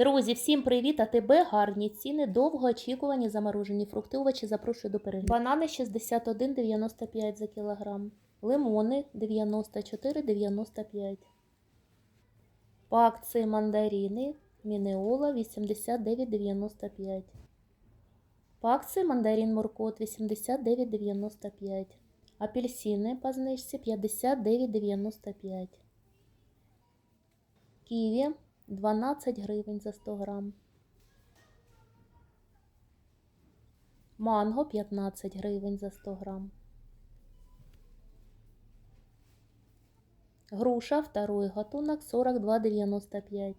Друзі, всім привіт! А тебе гарні ціни, довго очікувані заморожені фрукти, овочі запрошую до перегляду. Банани 61,95 за кілограм. Лимони 94,95. По акції мандарини Мінеола 89,95. По акції мандарин Муркот 89,95. Апельсини по знижці 59,95. Ківі 12 гривень за 100 грам. Манго 15 гривень за 100 грам. Груша второй гатунок 42,95.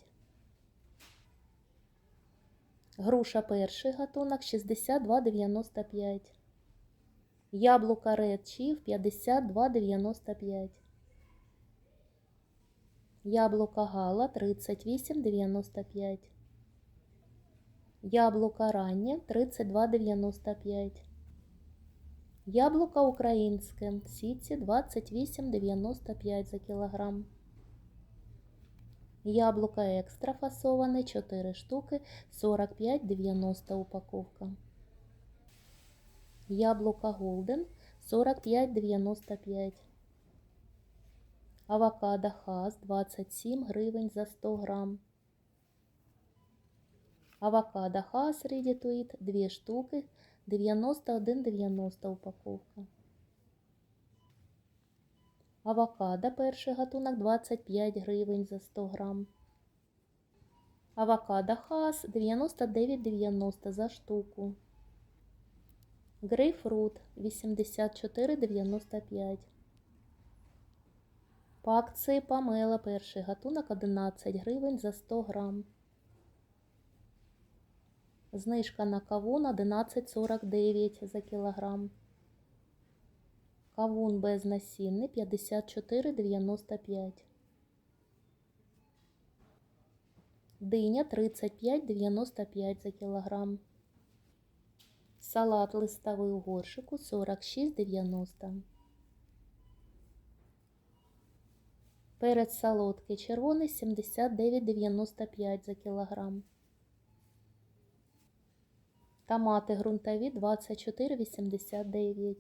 Груша перший гатунок 62,95. Яблука Red Chief 52,95. Яблука Гала 38,95. Яблука раннє 32,95. Яблука українське Сіці 28,95 за кілограм. Яблука екстра фасоване 4 штуки 45,90 упаковка. Яблука Голден 45,95. Авокадо Хас 27 гривень за 100 грам. Авокадо Хас Ready to Eat 2 штуки 91,90 упаковка. Авокадо перший гатунок 25 гривень за 100 грам. Авокадо Хас 99,90 за штуку. Грейпфрут 84,95. По акції Памела перший гатунок 11 гривень за 100 грам. Знижка на кавун 11,49 за кілограм. Кавун безнасінний 54,95. Диня 35,95 за кілограм. Салат листовий у горшику 46,90. Перець солодкий червоний 79,95 за кілограм. Томати ґрунтові 24,89.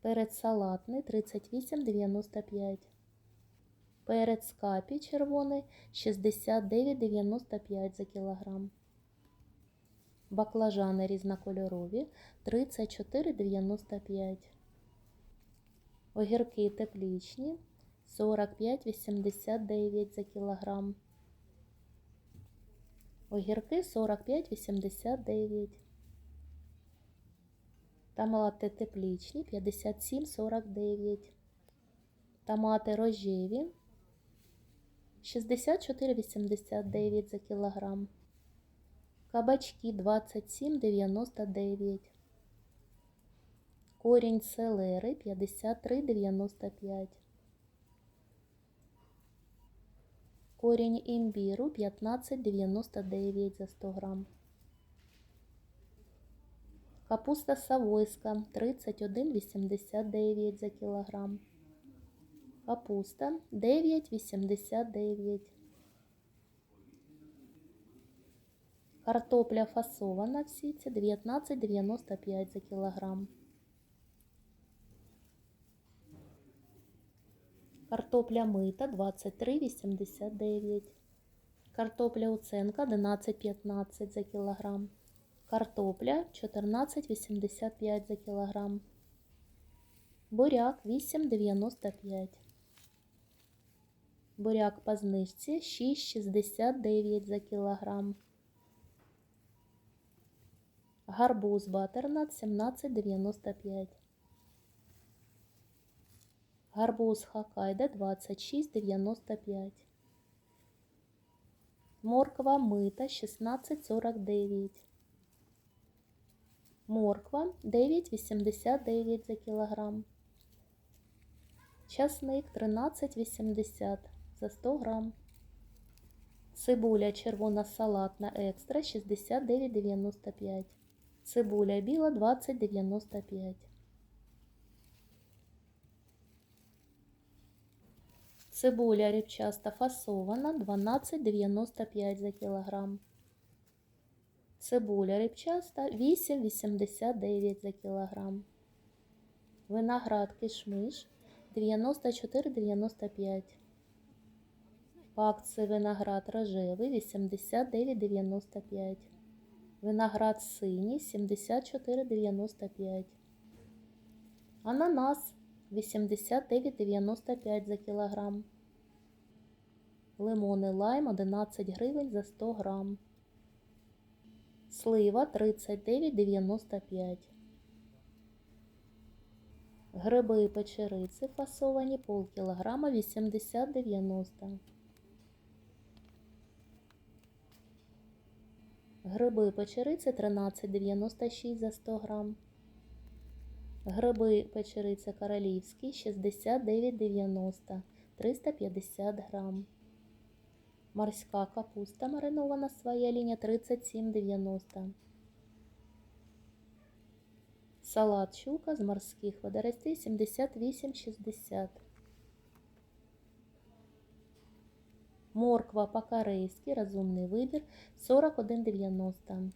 Перець салатний 38,95. Перець капі червоний 69,95 за кілограм. Баклажани різнокольорові 34,95. Огірки теплічні 45,89 за кілограм. Огірки 45,89. Томати теплічні 57,49. Томати рожеві 64,89 за кілограм. Кабачки 27,99. Корінь селери 53,95. Корінь імбіру 15,99 за 100 грам. Капуста савойська 31,89 за кілограм. Капуста 9,89. Картопля фасована в сіті 19,95 за кілограм. Картопля мита 23,89. Картопля уценка 11,15 за кілограм. Картопля 14,85 за кілограм. Буряк 8,95. Буряк по знижці 6,69 за кілограм. Гарбуз батернат 17,95. Гарбуз Хакайда 26,95. Морква мита 16,49. Морква 9,89 за кілограм. Часник 13,80 за 100 грам. Цибуля червона салатна екстра 69,95. Цибуля біла 20,95. Цибуля ріпчаста фасована 12,95 за кілограм. Цибуля рибчаста 8,89 за кілограм. Виноград кишмиш 94,95. По виноград рожевий 89,95. Виноград синій 74,95. Ананас 89,95 за кілограм. Лимони лайм 11 гривень за 100 грам. Слива 39,95. Гриби і печериці фасовані полкілограма 80,90. Гриби і печериці 13,96 за 100 грам. Гриби печериця королівські 69,90 350 грам. Морська капуста маринована своя лінія 37,90. Салат щука з морських водоростей 78,60. Морква по-корейськи, розумний вибір 41,90.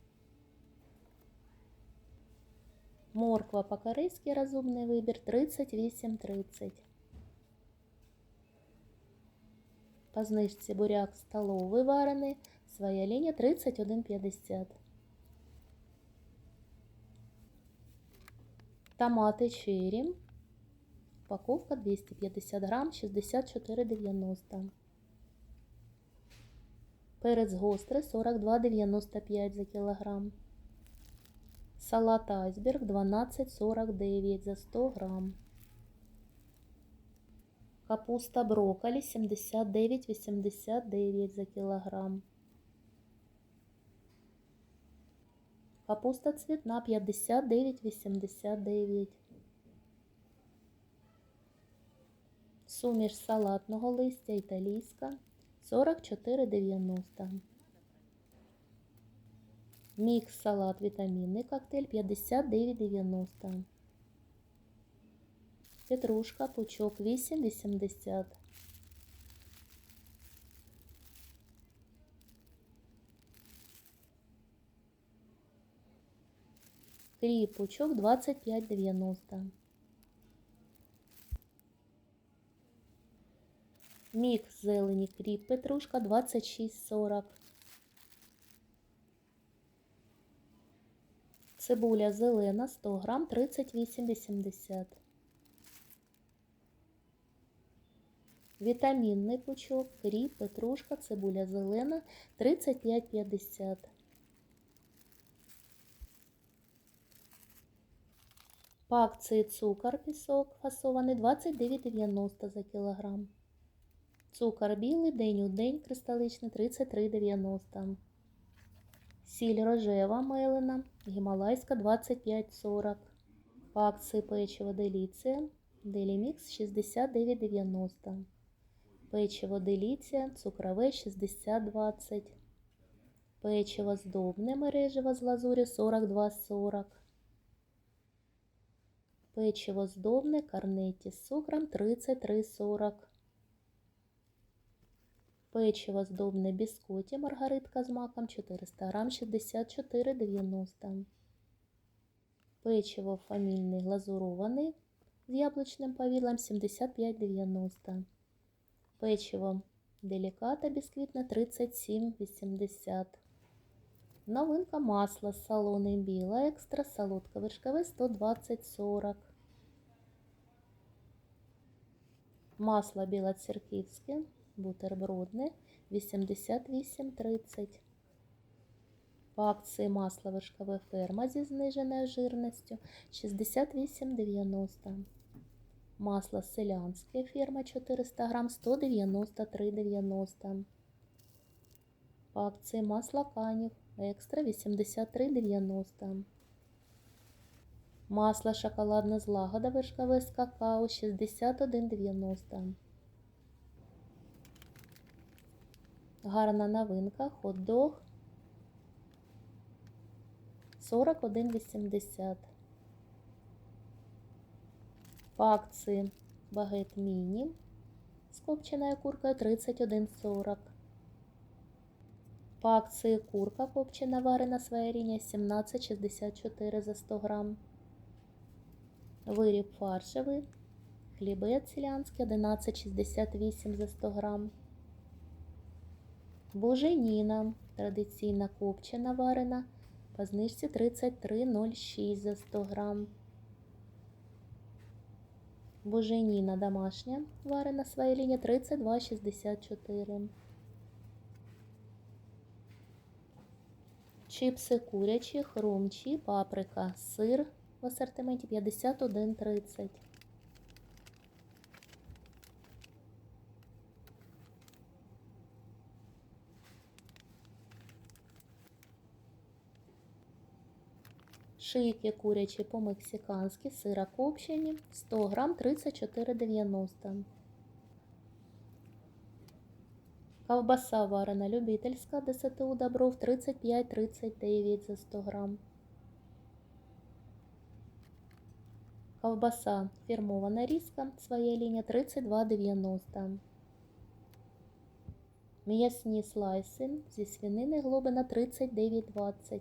Морква по-корейськи, розумний вибір 38,30. По знижці буряк столовий варений, своя лінія 31,50. Томати черри, упаковка 250 грам, 64,90. Перець гострий 42,95 за кілограм. Салат айсберг 12,49 за 100 грам. Капуста брокколі 79,89 за кілограм. Капуста цвітна 59,89. Суміш салатного листя італійська 44,90. Мікс салат вітамінний коктейль 59,90. Петрушка пучок 8,80. Кріп пучок 25,90. Мікс зелені кріп петрушка 26,40. Цибуля зелена 100 грам 38,80. Вітамінний пучок, кріп, петрушка, цибуля зелена 35,50. По акції цукор пісок фасований 29,90 за кілограм. Цукор білий день у день кристаличний 33,90. Сіль рожева мелена, гімалайська 25,40. По акції печиво деліція, делімікс 69,90. Печиво деліція, цукрове 60,20. Печиво здобне мережево з лазурі 42,40. Печиво здобне карнеті з цукром 33,40. Печиво здобне біскоті маргаритка з маком 400 грам 64,90. Печиво фамільний глазурований з яблучним повідлом 75,90. Печиво деліката бісквітне 37,80. Новинка масло з салони біла екстра солодке вершкове 120,40. Масло білоцерківське бутербродне 88,30. По акції масло вершкове ферма зі зниженою жирністю 68,90. Масло селянське ферма 400 грам 193,90. По акції масло канів екстра 83,90. Масло шоколадне злагода вершкове з какао 61,90. Гарна новинка, хот-дог 41,80. По акції багет міні з копченою куркою 31,40. По акції курка копчена варена своя лінія 17,64 за 100 грам. Виріб фаршевий. Хлібець селянський 11,68 за 100 грам. Буженіна традиційна копчена варена по знижці 33,06 за 100 грам. Буженіна домашня варена своя лінія 32,64. Чипси курячі, хрумчі, паприка, сир в асортименті 51,30. Шийки курячі по-мексиканськи, сира копчені, 100 грам 34,90. Ковбаса варена любительська ДСТУ Добров 35,39 за 100 грам. Ковбаса фірмована різка, своя лінія 32,90. М'ясні слайси зі свинини глобина 39,20.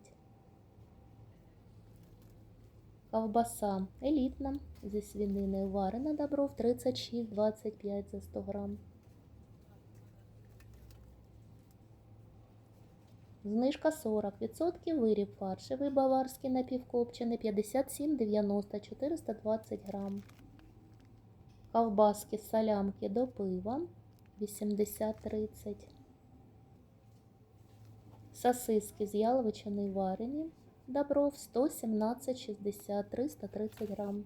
Ковбаса елітна зі свининою варена Добров 36,25 за 100 грам. Знижка 40%, виріб фаршевий баварський напівкопчений 57,90 420 грам. Ковбаски солямки до пива 80,30. Сосиски з яловичини варені Добров 117,60 330 грам.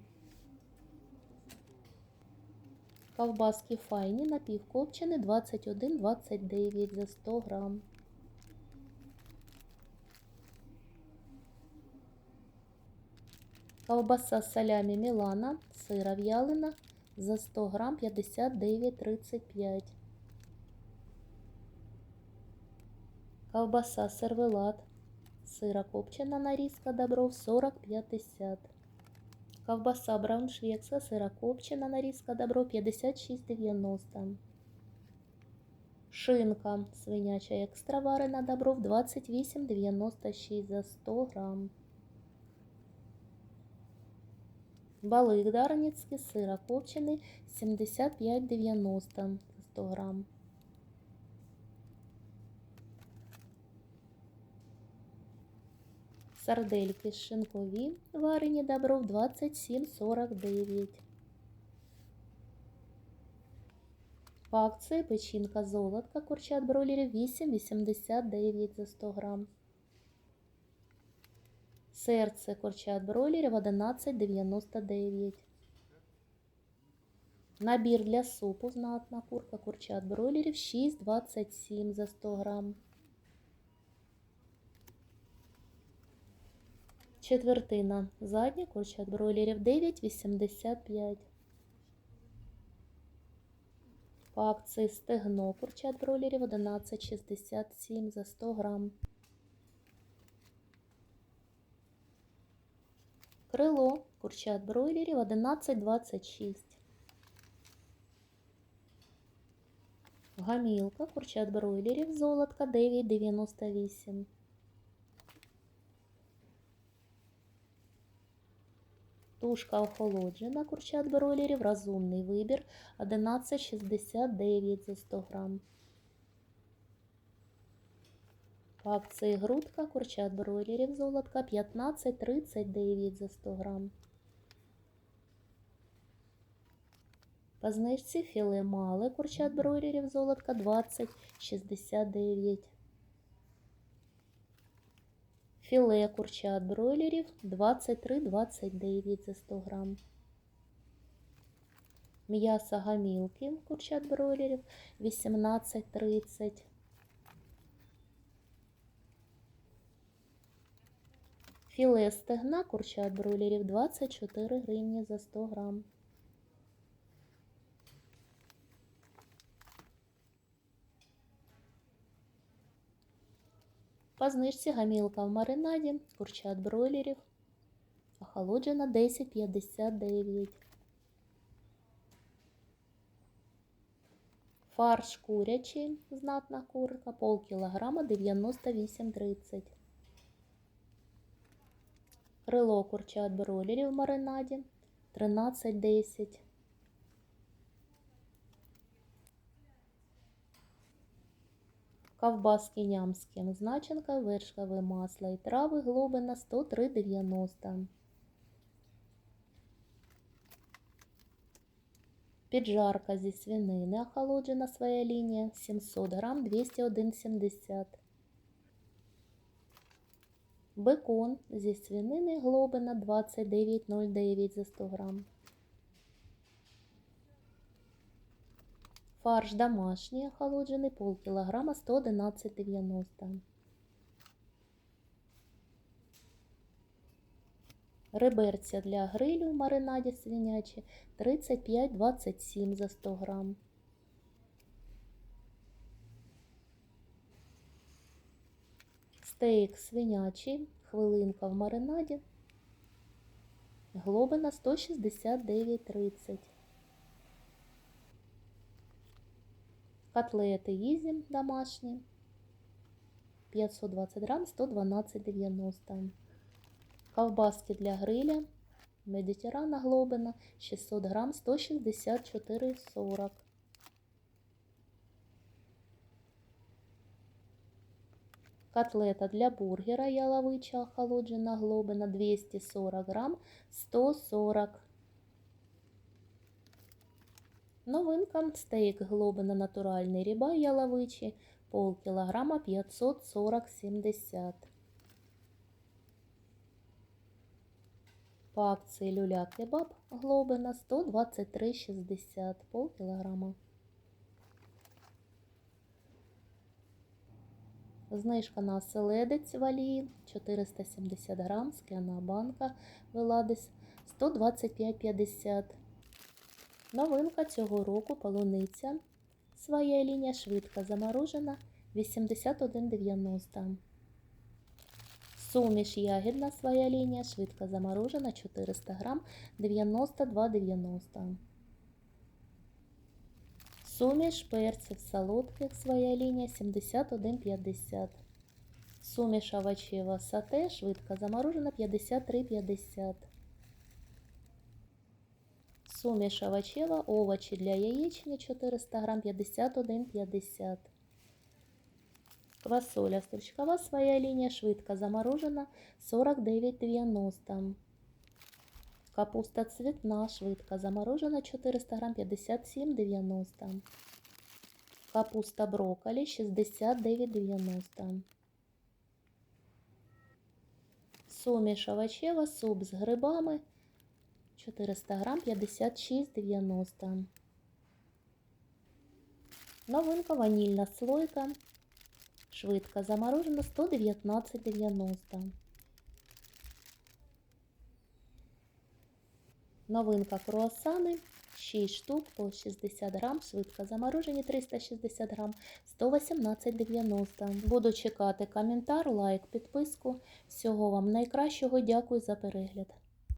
Ковбаски файні напівкопчені 21,29 за 100 грам. Ковбаса з салямі Мілана, сира в'ялина за 100 грам 59,35. Ковбаса сервелат, сира копчена нарізка Добров 40,50. Ковбаса брауншвекса, сира копчена нарізка Добров 56,90. Шинка свиняча екстра варена Добров 28,96 за 100 грам. Балик дарницький, сира копчений 75,90 за 100 грам. Сардельки шинкові варені Добров 27,49. По акції печінка золотка курчат бройлерів 8,89 за 100 грам. Серце курчат бройлерів 11,99. Набір для супу знатна курка курчат бройлерів 6,27 за 100 грам. Четвертина задня курчат бройлерів 9,85. По акції стегно курчат бройлерів 11,67 за 100 грам. Крило курчат бройлерів 11,26. Гамілка курчат бройлерів золотка 9,98. Тушка охолоджена курчат бройлерів розумний вибір 11,69 за 100 грам. По акції грудка курчат бройлерів золотка 15,39 за 100 грам. По знижці філе мале курчат бройлерів золотка 20,69. Філе курчат бройлерів 23,29 за 100 грам. М'ясо гамілки курчат бройлерів 18,30. Філе стегна курчат бройлерів 24 гривні за 100 грам. По гамілка в маринаді, курчат бройлерів, охолоджена 10,59. Фарш курячий, знатна курка, полкілограма 98,30. Крило курчат бройлерів в маринаді 13,10. Ковбаски нямські, начинка, вершкове масло і трави, глобина 103,90. Піджарка зі свинини, охолоджена своя лінія, 700 грам, 201,70. Бекон зі свинини глобина 29,09 за 100 грам. Фарш домашній охолоджений полкілограма 111,90. Реберця для грилю в маринаді свинячі 35,27 за 100 грам. Стейк свинячий, хвилинка в маринаді. Глобина 169,30. Котлети Ізі домашні 520 грам 112,90. Ковбаски для гриля Медитерана Глобина 600 грам 164,40. Котлета для бургера яловича охолоджена Глобина 240 грам 140. Новинка стейк Глобина натуральний ріба яловичий полкілограма 540,70. По акції люля кебаб Глобина 123,60 полкілограма. Знижка на оселедець валії 470 грам, скляна банка Веладис 125,50. Новинка цього року полуниця. Своя лінія швидко заморожена 81,90. Суміш ягідна своя лінія швидко заморожена 400 грам 92,90. Суміш перців солодких своя лінія 71,50. Суміш овочева сате швидко заморожена 53,50. Суміш овочева, овочі для яєчні 400 грам 51,50. Квасоля стручкова своя лінія швидко заморожена 49,90. Капуста цвітна швидко заморожена 400 грам 57,90. Капуста брокколі 69,90. Суміш овочева, суп з грибами 400 грам 56,90. Новинка ванільна слойка. Швидко заморожена 119,90. Новинка круасани 6 штук по 60 грам, швидко заморожені 360 грам, 118,90. Буду чекати коментар, лайк, підписку. Всього вам найкращого. Дякую за перегляд.